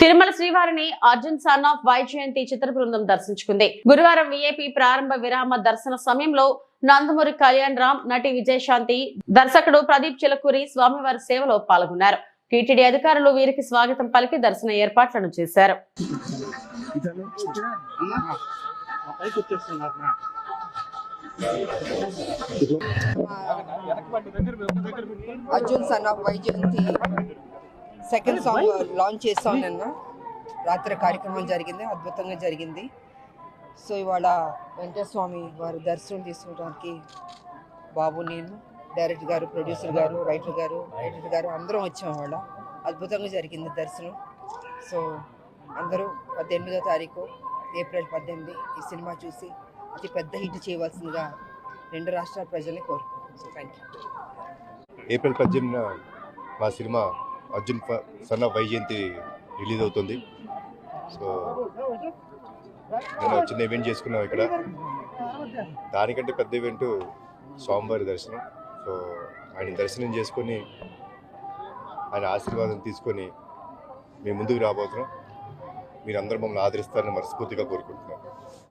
తిరుమల శ్రీవారిని Arjun son of Vyjayanthi చిత్ర బృందం దర్శించుకుంది. గురువారం విఐపి ప్రారంభ విరామ దర్శన సమయంలో నందమూరి కళ్యాణ్ రామ్ నటి విజయశాంతి దర్శకుడు ప్రదీప్ చిలకూరి స్వామివారి సేవలో పాల్గొన్నారు. టీటీడీ అధికారులు వీరికి స్వాగతం పలికి దర్శన ఏర్పాట్లను చేశారు. Arjun son of Vyjayanthi second song launch చేస్తాం నిన్న. రాత్రి కార్యక్రమం జరిగింది అద్భుతంగా జరిగింది. సో ఇవాళ వెంకటస్వామి వారి దర్శనం తీసుకోవడానికి బాబు నేను డైరెక్టర్ గారు ప్రొడ్యూసర్ గారు రైటర్ గారు ఎడిటర్ గారు అందరం వచ్చాం ఇవాళ. అద్భుతంగా జరిగింది దర్శనం. సో అందరూ పద్దెనిమిదో తారీఖు ఏప్రిల్ పద్దెనిమిది ఈ సినిమా చూసి అతి పెద్ద హిట్ చేయవలసిందిగా రెండు రాష్ట్రాల ప్రజల్ని కోరుకుంటున్నాను సో థ్యాంక్ యూ ఏప్రిల్ పద్దెనిమిదిన మా సినిమా అర్జున్ ఫ- ఆఫ్ వైజయంతి రిలీజ్ అవుతుంది. సో నేను చిన్న ఈవెంట్ చేసుకున్నాం ఇక్కడ. దానికంటే పెద్ద ఈవెంట్ స్వామివారి దర్శనం. సో ఆయన దర్శనం చేసుకొని ఆయన ఆశీర్వాదం తీసుకొని మేము ముందుకు రాబోతున్నాం. మీరు అందరూ మమ్మల్ని ఆదరిస్తారని మనస్ఫూర్తిగా కోరుకుంటున్నాను